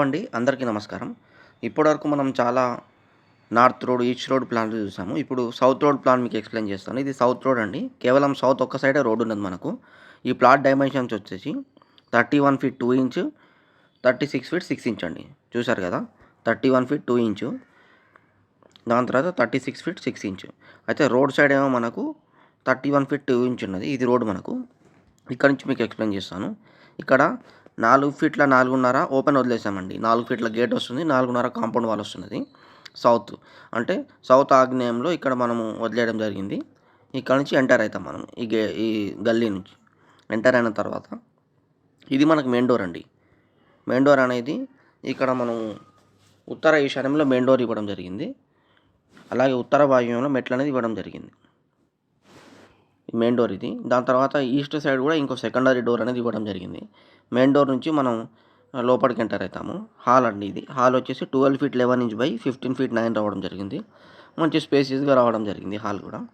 అండి అందరికీ నమస్కారం. ఇప్పటివరకు మనం చాలా north road east road plan చూసాము. ఇప్పుడు సౌత్ రోడ్ ప్లాన్ మీకు ఎక్స్ప్లెయిన్ చేస్తాను. ఇది సౌత్ రోడ్ అండి. కేవలం సౌత్ ఒక్క సైడే రోడ్ ఉన్నది మనకు. ఈ ప్లాట్ డైమెన్షన్స్ వచ్చేసి thirty one feet two inch thirty six feet six inch అండి. చూసారు కదా? Thirty one feet two inch. దాని తర్వాత thirty six feet six inch. అయితే రోడ్ సైడ్ ఏమో మనకు thirty one feet two inch ఉన్నది. ఇది రోడ్ మనకు. ఇక్కడ నుంచి మీకు ఎక్స్ప్లెయిన్ చేస్తాను. ఇక్కడ నాలుగు ఫీట్ల నాలుగున్నర ఓపెన్ వదిలేసామండి. నాలుగు ఫీట్ల గేట్ వస్తుంది నాలుగున్నర కాంపౌండ్ వాల్ వస్తున్నది సౌత్. అంటే సౌత్ ఆగ్నేయంలో ఇక్కడ మనము వదిలేయడం జరిగింది. ఇక్కడ నుంచి ఎంటర్ అవుతాం మనం ఈ గే ఈ గల్లీ నుంచి. ఎంటర్ అయిన తర్వాత ఇది మనకు మెయిన్ డోర్ అండి. మెయిన్ డోర్ అనేది ఇక్కడ మనం ఉత్తర ఈశాన్యంలో మెయిన్ డోర్ ఇవ్వడం జరిగింది. అలాగే ఉత్తర వాయువ్యంలో మెట్లు అనేది ఇవ్వడం జరిగింది. మెయిన్ డోర్ ఇది. దాని తర్వాత ఈస్ట్ సైడ్ కూడా ఇంకో సెకండరీ డోర్ అనేది ఇవ్వడం జరిగింది. మెయిన్ డోర్ నుంచి మనం లోపలికి ఎంటర్ అవుతాము. హాల్ అండి ఇది. హాల్ వచ్చేసి twelve feet eleven inch by fifteen feet nine రావడం జరిగింది. మంచి స్పేసెస్గా రావడం జరిగింది హాల్ కూడా.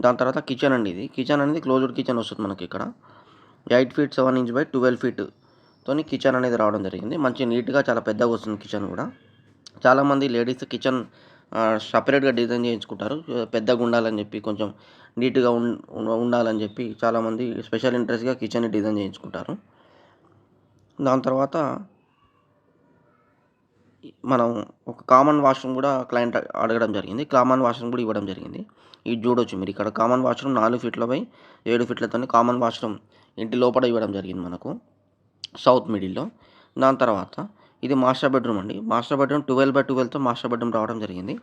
దాని తర్వాత కిచెన్ అండి ఇది. కిచెన్ అనేది క్లోజ్డ్ కిచెన్ వస్తుంది మనకి ఇక్కడ. Eight feet seven inch by twelve feet తోని కిచెన్ అనేది రావడం జరిగింది. మంచి నీట్గా చాలా పెద్దగా వస్తుంది కిచెన్ కూడా. చాలామంది లేడీస్ కిచెన్ సపరేట్గా డిజైన్ చేయించుకుంటారు. పెద్దగా ఉండాలని చెప్పి కొంచెం నీట్గా ఉండాలని చెప్పి చాలామంది స్పెషల్ ఇంట్రెస్ట్గా కిచెన్ డిజైన్ చేయించుకుంటారు. దాని తర్వాత మనం ఒక కామన్ వాష్రూమ్ కూడా క్లయింట్ అడగడం జరిగింది. కామన్ వాష్రూమ్ కూడా ఇవ్వడం జరిగింది. ఇది చూడొచ్చు మీరు ఇక్కడ. కామన్ వాష్రూమ్ నాలుగు ఫీట్లపై ఏడు ఫీట్లతో కామన్ వాష్రూమ్ ఇంటి లోపల ఇవ్వడం జరిగింది మనకు. సౌత్ మిడిల్లో దాని తర్వాత ఇది మాస్టర్ బెడ్రూమ్ అండి. మాస్టర్ బెడ్రూమ్ ట్వెల్వ్ బై ట్వెల్వ్తో మాస్టర్ బెడ్రూమ్ రావడం జరిగింది.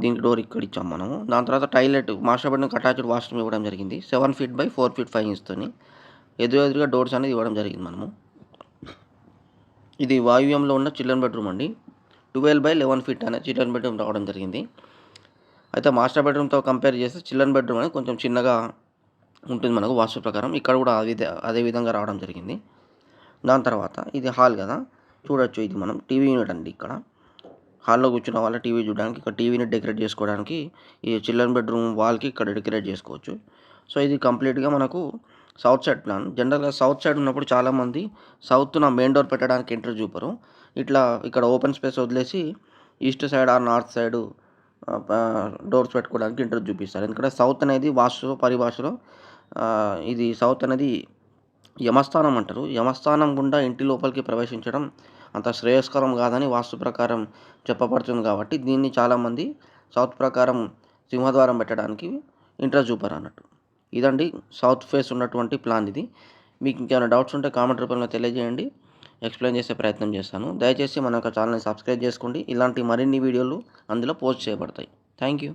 దీనికి డోర్ ఇక్కడ ఇచ్చాం మనము. దాని తర్వాత toilet master bedroom attached washroom ఇవ్వడం జరిగింది. Seven feet by four feet five ఇంచ్తోని ఎదురు ఎదురుగా డోర్స్ అనేది ఇవ్వడం జరిగింది మనము. ఇది వాయువ్యంలో ఉన్న చిల్డ్రన్ బెడ్రూమ్ అండి. ట్వెల్వ్ బై లెవెన్ ఫీట్ అనే చిల్డ్రన్ బెడ్రూమ్ రావడం జరిగింది. అయితే మాస్టర్ బెడ్రూమ్తో కంపేర్ చేస్తే చిల్డ్రన్ బెడ్రూమ్ అనేది కొంచెం చిన్నగా ఉంటుంది మనకు వాస్తు ప్రకారం. ఇక్కడ కూడా అదే అదే విధంగా రావడం జరిగింది. దాని తర్వాత ఇది హాల్ కదా చూడొచ్చు ఇది మనం టీవీ యూనిట్ అండి ఇక్కడ. హాల్లో కూర్చున్న వాళ్ళ టీవీ చూడడానికి ఇక్కడ టీవీని డెకరేట్ చేసుకోవడానికి ఈ చిల్డ్రన్ బెడ్రూమ్ వాల్కి ఇక్కడ డెకరేట్ చేసుకోవచ్చు. సో ఇది కంప్లీట్గా మనకు సౌత్ సైడ్ ప్లాన్. జనరల్గా సౌత్ సైడ్ ఉన్నప్పుడు చాలామంది సౌత్న మెయిన్ డోర్ పెట్టడానికి ఎంటర్ చూపరు. ఇట్లా ఇక్కడ ఓపెన్ స్పేస్ వదిలేసి east side or north side doors పెట్టుకోవడానికి ఇంటర్ చూపిస్తారు. ఎందుకంటే సౌత్ అనేది వాస్తు పరిభాషలో ఇది సౌత్ అనేది యమస్థానం అంటారు. యమస్థానం గుండా ఇంటి లోపలికి ప్రవేశించడం అంత శ్రేయస్కరం కాదని వాస్తు ప్రకారం చెప్పబడుతుంది కాబట్టి దీన్ని చాలామంది సౌత్ ప్రకారం సింహద్వారం పెట్టడానికి ఇంట్రెస్ట్ చూపారు అన్నట్టు. ఇదండి సౌత్ ఫేస్ ఉన్నటువంటి ప్లాన్ ఇది. మీకు ఇంకేమైనా డౌట్స్ ఉంటే కామెంట్ రూపంలో తెలియజేయండి. ఎక్స్ప్లెయిన్ చేసే ప్రయత్నం చేస్తాను. దయచేసి మన యొక్క ఛానల్ని సబ్స్క్రైబ్ చేసుకోండి. ఇలాంటి మరిన్ని వీడియోలు అందులో పోస్ట్ చేయబడతాయి. Thank you